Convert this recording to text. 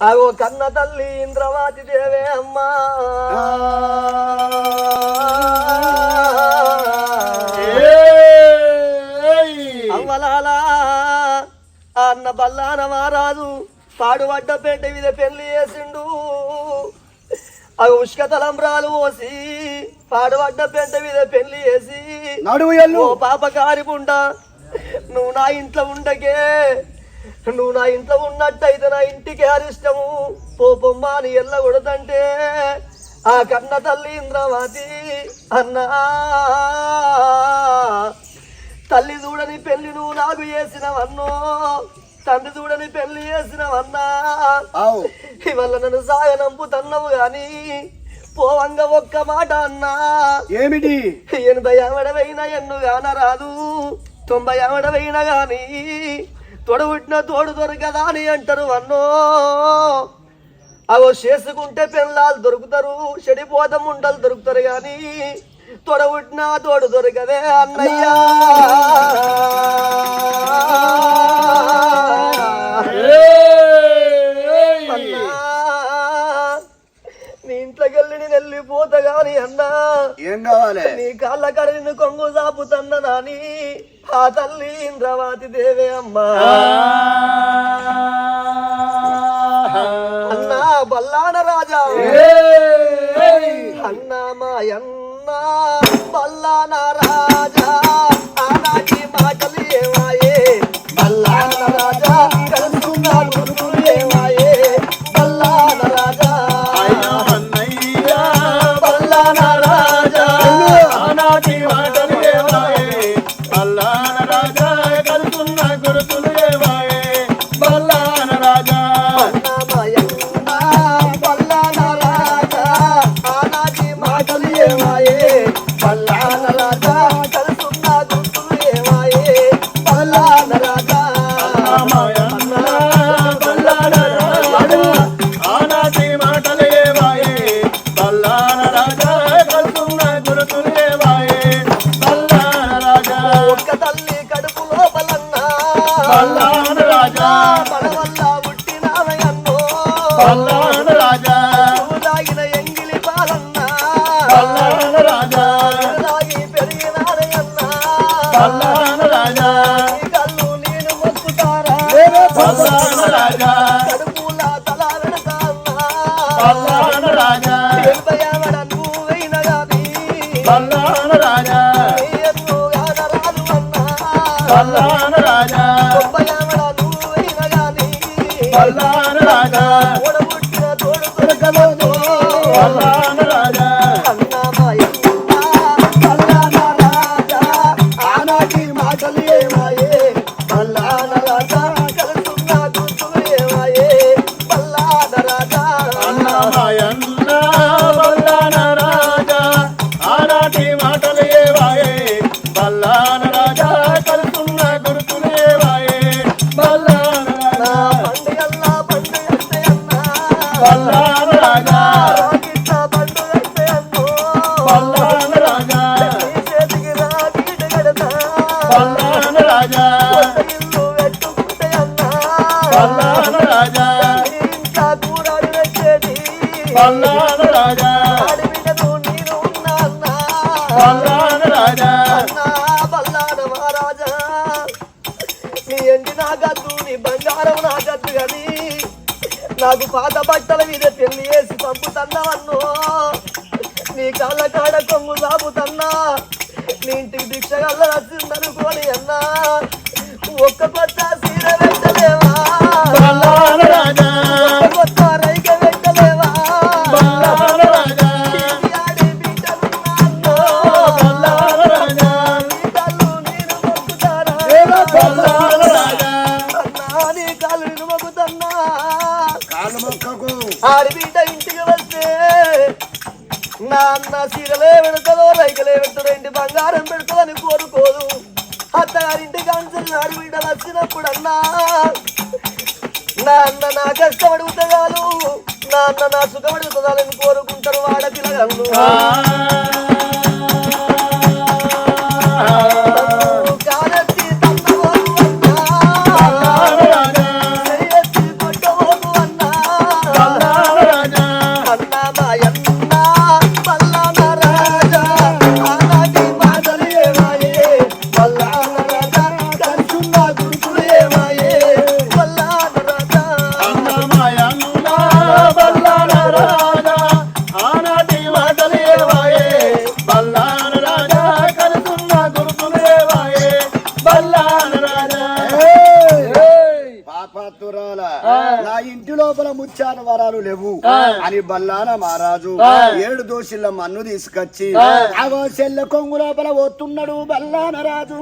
అగో కన్న తల్లి ఇంద్రవాతి దేవే అమ్మా. అవ్వలాలా అన్న బల్లాన మారాదు పాడుబడ్డ పేట మీద పెళ్ళి చేసిండు. అవి ఉష్క తలంబ్రాలు పోసి పాడుబడ్డ పెంట మీద పెళ్ళి చేసి నడువు పాప కారిపుండ నువ్వు నా ఇంట్లో ఉండకే నువ్వు నా ఇంట్లో ఉన్నట్టయితే నా ఇంటికి అరిష్టము. పోపమ్మా అని ఎల్ల కొడతంటే ఆ కన్న తల్లి ఇంద్రవతి అన్నా. తల్లి చూడని పెళ్ళి నువ్వు నాకు చేసినవన్నో తండ్రి చూడని పెళ్ళి చేసినవన్నా. ఇవల్ల నన్ను సాగనంపు తన్నవు గాని పోవంగ ఒక్క మాట అన్నా. ఏమిటి? ఎనభై ఆవిడవైన ఎన్నుగాన రాదు తొంభై ఆవిడవైన గాని తొడబుట్టిన తోడు దొరకదా అని అంటారు అన్నో. అవో చేసుకుంటే పెళ్ళాలు దొరుకుతారు చెడిపోతం ఉండలు దొరుకుతారు కానీ తొడబుట్టిన తోడు దొరకదే అన్నయ్యా. గాని అన్నా. ఏం కావాలి? నీ కాళ్ళ కడిని కొంగు చాపుతన్నదాని ఆ తల్లి ఇంద్రవాతి దేవే అమ్మా. అన్నా బల్లాన రాజా. అన్నా మాయన్న బల్లాన రాజా బల్లాన రాజా. తాగిన ఎంగిలి పాలన్నా. బల్లాన రాజా. తాగి పెరిగినారయన్నా బల్లాన రాజా. కళ్ళు నేను మొక్కుతారా? బల్లాన రాజా. కడుపుల తల పెడతాన్నా బల్లాన రాజా. ఎనభై ఆవిడ నువ్వైన గాని బల్లాన రాజా. ఎన్నుగా నరాలు అన్నా. బల్లాన బల్లాన రాజా. ఆడి అన్నా బల్లాన రాజా. అన్నా మహారాజా నీ ఎండి నా గద్దు నీ బంగారం నా గద్దు గాని నాకు పాత బట్టల మీద పెళ్ళి వేసి పంపుతున్నావన్నో నీ కాళ్ళ కాడ కొంగు సాపుతన్నా నీ ఇంటికి భిక్ష గల్ల వచ్చిందనుకోని అన్నా. ఒక్క కొత్త కాలు మొక్కకు. ఆడి బిడ్డ ఇంటికి వస్తే నా అన్న చీరలే పెడతాదో రైకలే పెడతాదో ఇంటి బంగారం పెడతాదని కోరుకోదు. అత్తగారింటికి అంచలు ఆడి బిడ్డ వచ్చినప్పుడు అన్నా నా అన్న నా కష్టం అడుగుతాను నా అన్న నా సుఖం అడుగుతుందని కోరుకుంటారు వాడ పిల్లగాళ్ళు నా ఇంటి లోపల ముత్యాల వరాలు లేవు. అని బల్లాన మహారాజు ఏడు దోషుల మన్ను తీసుకొచ్చి అగో చెల్ల కొంగు లోపల పోతున్నాడు బల్లాన రాజు.